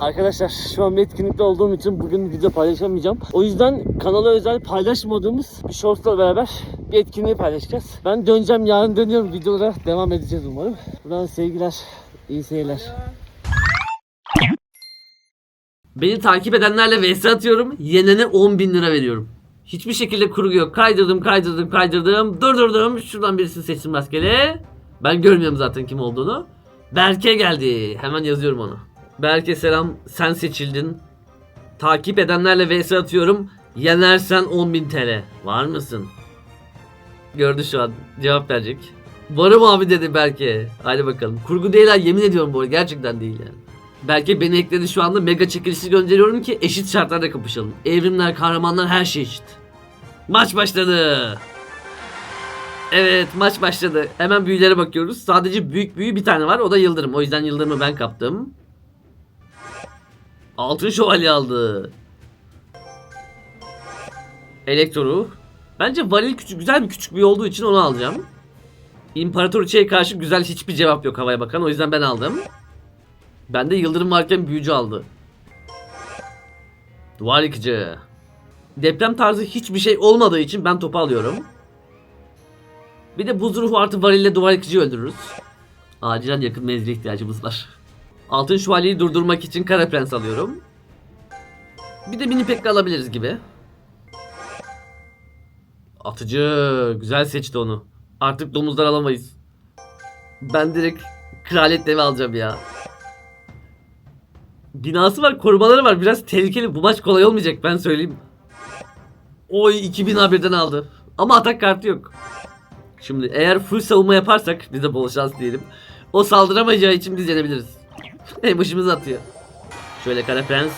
Arkadaşlar şu an bir etkinlikte olduğum için bugün video paylaşamayacağım. O yüzden kanala özel paylaşmadığımız bir shortsla beraber bir etkinliği paylaşacağız. Ben döneceğim yarın dönüyorum videolara devam edeceğiz umarım. Buradan sevgiler, iyi seyirler. Beni takip edenlerle vs atıyorum. Yenene 10 bin lira veriyorum. Hiçbir şekilde kurgu yok. Kaydırdım, kaydırdım, kaydırdım. Durdurdum. Şuradan birisini seçtim rastgele. Ben görmüyorum zaten kim olduğunu. Berke geldi. Hemen yazıyorum onu. Berke selam. Sen seçildin. Takip edenlerle vs atıyorum. Yenersen 10.000 TL. Var mısın? Gördü şu an. Cevap verecek. Varım abi dedi Berke. Haydi bakalım. Kurgu değil ha yemin ediyorum bu arada. Gerçekten değil yani. Belki beni ekledi şu anda mega çekilişi gönderiyorum ki eşit şartlarda kapışalım. Evrimler, kahramanlar her şey eşit. Maç başladı. Evet maç başladı. Hemen büyülere bakıyoruz. Sadece büyük büyü bir tane var. O da Yıldırım. O yüzden Yıldırım'ı ben kaptım. Altın şövalye aldı. Elektro. Bence varil küçük, güzel bir küçük büyü olduğu için onu alacağım. İmparatoriçe'ye karşı güzel hiçbir cevap yok havaya bakan. O yüzden ben aldım. Bende yıldırım varken büyücü aldı. Duvar yıkıcı. Deprem tarzı hiçbir şey olmadığı için ben topu alıyorum. Bir de buz ruhu artı varille duvar yıkıcıyı öldürürüz. Acilen yakın menzile ihtiyacımız var. Altın şövalyeyi durdurmak için kara prens alıyorum. Bir de mini pekka alabiliriz gibi. Atıcı. Güzel seçti onu. Artık domuzlar alamayız. Ben direkt kraliyet devi alacağım ya. Binası var, korumaları var. Biraz tehlikeli. Bu maç kolay olmayacak ben söyleyeyim. Oy 2000 birden aldı. Ama atak kartı yok. Şimdi eğer full savunma yaparsak bize bol şans diyelim. O saldıramayacağı için biz yenebiliriz. Başımız atıyor. Şöyle kara prens.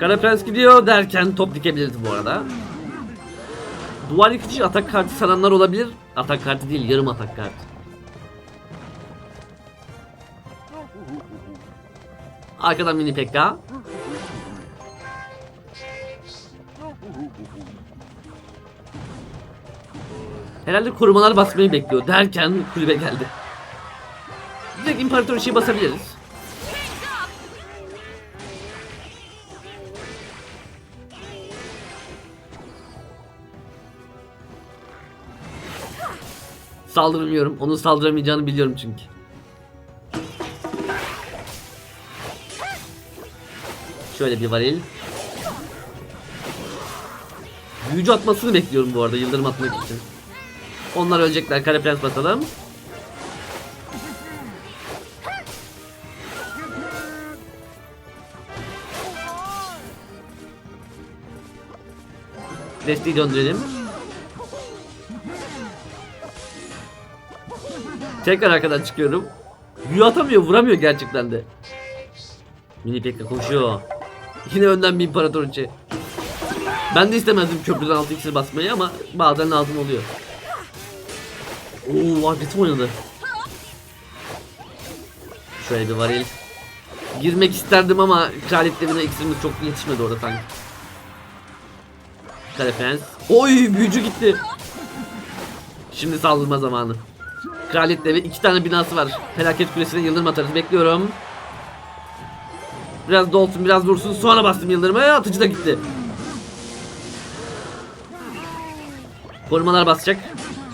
Kara prens gidiyor derken top dikebiliriz bu arada. Duvar yıkıcı atak kartı sananlar olabilir. Atak kartı değil yarım atak kartı. Arkadan mini pekka. Herhalde korumalar basmayı bekliyor derken kulübe geldi. Direkt imparator işi basabiliriz. Saldırmıyorum. Onun saldıramayacağını biliyorum çünkü. Şöyle bir varil. Büyücü atmasını bekliyorum bu arada yıldırım atmak için. Onlar ölecekler. Kare prens basalım. Desteği döndürelim. Tekrar arkadan çıkıyorum. Büyü atamıyor, vuramıyor gerçekten de. Mini Pekka koşuyor. Yine önden bir imparatoriçe. Ben de istemezdim köprüden altı iksir basmayı ama bazen lazım oluyor. Oo, agresif oynadı. Şöyle bir varil. Girmek isterdim ama kraliyet devine iksirimiz çok yetişmedi orada sanki. Kare prens. Oy büyücü gitti. Şimdi saldırma zamanı. Kraliyet devi iki tane binası var. Felaket kulesine yıldırım atarız. Bekliyorum. Biraz dolsun biraz dursun. Sonra bastım yıldırımı. Atıcı da gitti. Korumalar basacak.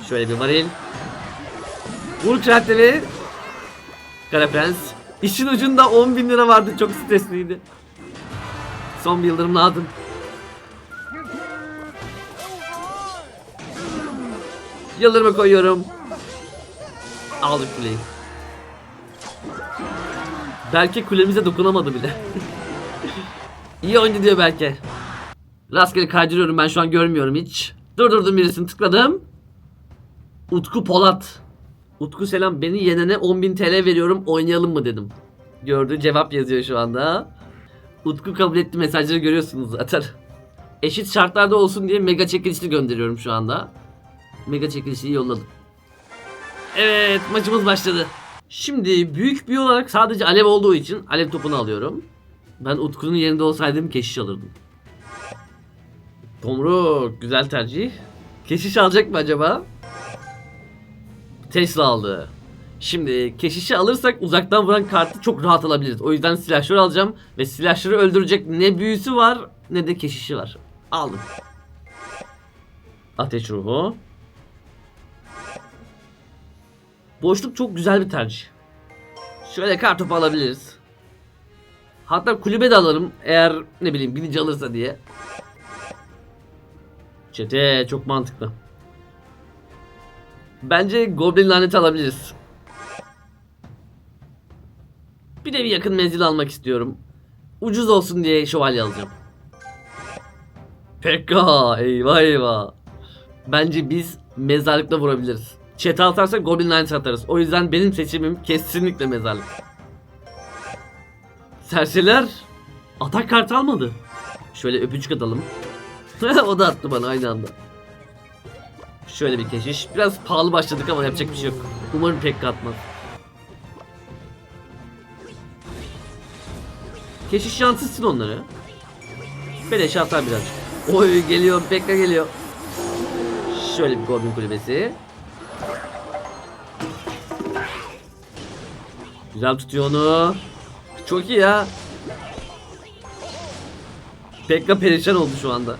Şöyle bir varil. Vur devi. Kara prens. İşin ucunda 10 bin lira vardı. Çok stresliydi. Son bir yıldırım lazım. Yıldırımı koyuyorum. Aldık kuleyi. Berke kulemize dokunamadı bile. İyi oyuncu diyor Berke. Rastgele kaydırıyorum ben şu an görmüyorum hiç. Durdurdum birisini tıkladım. Utku Polat. Utku selam beni yenene 10.000 TL veriyorum oynayalım mı dedim. Gördü cevap yazıyor şu anda. Utku kabul etti mesajları görüyorsunuz zaten. Eşit şartlarda olsun diye mega çekilişini gönderiyorum şu anda. Mega çekilişini yolladım. Evet maçımız başladı. Şimdi büyük bir olarak sadece alev olduğu için alev topunu alıyorum. Ben Utku'nun yerinde olsaydım keşiş alırdım. Tomruk güzel tercih. Keşiş alacak mı acaba? Tesla aldı. Şimdi keşişi alırsak uzaktan vuran kartı çok rahat alabiliriz. O yüzden silahşörü alacağım. Ve silahşörü öldürecek ne büyüsü var ne de keşişi var. Aldım. Ateş ruhu. Boşluk çok güzel bir tercih. Şöyle kartopu alabiliriz. Hatta kulübe de alırım eğer ne bileyim binici alırsa diye. Çete çok mantıklı. Bence Goblin laneti alabiliriz. Bir de bir yakın menzil almak istiyorum. Ucuz olsun diye şövalye alacağım. Pekka eyvah eyvah. Bence biz mezarlıkta vurabiliriz. Çete atarsak Goblin laneti atarız. O yüzden benim seçimim kesinlikle mezarlık. Serseriler atak kartı almadı. Şöyle öpücük atalım. o da attı bana aynı anda. Şöyle bir keşiş. Biraz pahalı başladık ama yapacak bir şey yok. Umarım pek atmaz. Keşiş yansıtsın onları. Beleşe atar birazcık. Oy geliyor Pekka geliyor. Şöyle bir Goblin kulübesi. Güzel tutuyor onu. Çok iyi ya. Pekka perişan oldu şu anda.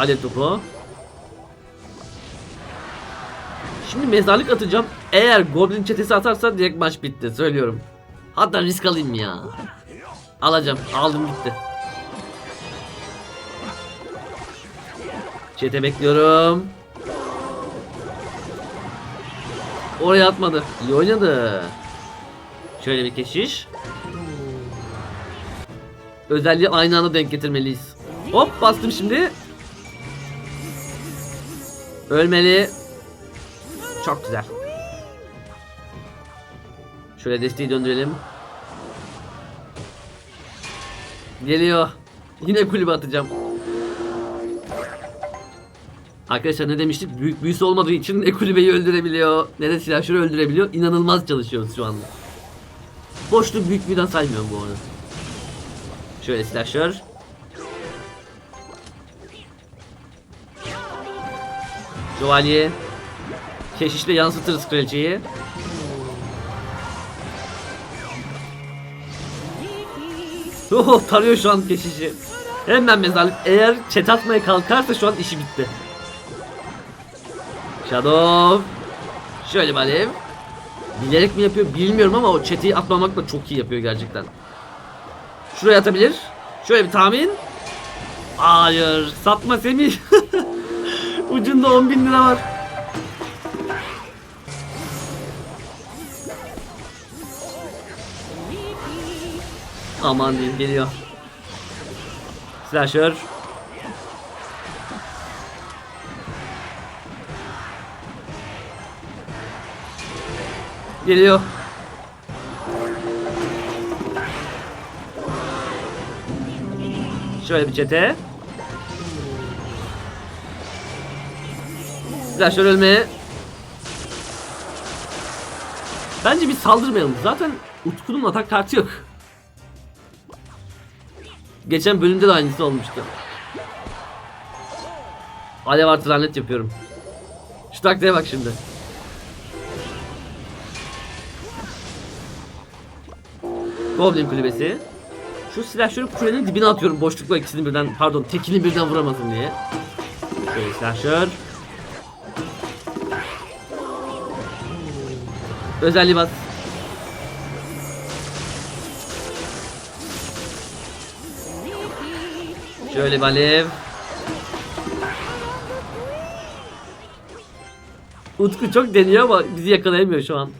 Alev topu. Şimdi mezarlık atacağım. Eğer Goblin çetesi atarsa direkt maç bitti. Söylüyorum. Hatta risk alayım ya. Alacağım. Aldım gitti. Çete bekliyorum. Oraya atmadı. İyi oynadı. Şöyle bir keşiş. Özelliği aynı anda denk getirmeliyiz. Hop bastım şimdi. Ölmeli. Çok güzel. Şöyle desteği döndürelim. Geliyor. Yine kulübe atacağım. Arkadaşlar ne demiştik? Büyük büyüsü olmadığı için ne kulübeyi öldürebiliyor ne de silahşörü öldürebiliyor. İnanılmaz çalışıyoruz şu anda. Boşluk büyük birden saymıyorum bu arada. Şöyle silahşör. Şövalye. Keşişle yansıtırız kraliçeyi. Oh, tarıyor şu an keşişi. Hemen mezarlık. Eğer çet atmaya kalkarsa şu an işi bitti. Shadow. Şöyle bir alev. Bilerek mi yapıyor bilmiyorum ama o çeteyi atmamakla çok iyi yapıyor gerçekten. Şuraya atabilir. Şöyle bir tahmin. Hayır. Satma Semih. Ucunda 10 bin lira var. Aman diyeyim geliyor. Slasher. Geliyor. Şöyle bir çete. Slasher ölmeye. Bence bir saldırmayalım. Zaten Utku'nun atak kartı yok. Geçen bölümde de aynısı olmuştu. Alev artı lanet yapıyorum. Şu taktiğe bak şimdi. Goblin kulübesi. Şu silahşörü kulenin dibine atıyorum boşlukla ikisini birden pardon tekini birden vuramasın diye. Şöyle silahşör. Özelliği bas. Şöyle bir. Utku çok deniyor ama bizi yakalayamıyor şu an.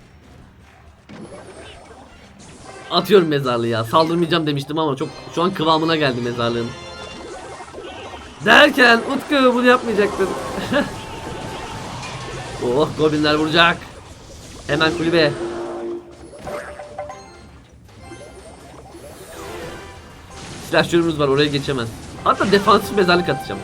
Atıyorum mezarlığı ya. Saldırmayacağım demiştim ama çok şu an kıvamına geldi mezarlığın. Derken Utku bunu yapmayacaktın. oh goblinler vuracak. Hemen kulübe. Silahşörümüz var oraya geçemez. Hatta defansif mezarlık atacağım.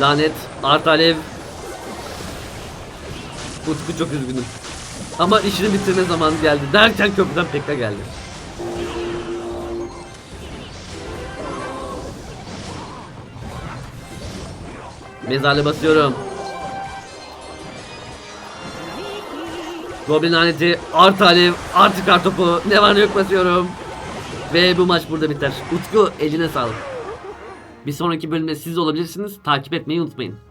Lanet, art alev. Utku çok üzgünüm. Ama işini bitirme zamanı geldi. Derken köprüden Pekka geldi. Mezarlı basıyorum. Goblin laneti, art alev, artı kartopu, ne var ne yok basıyorum. Ve bu maç burada biter. Utku eline sağlık. Bir sonraki bölümde siz olabilirsiniz. Takip etmeyi unutmayın.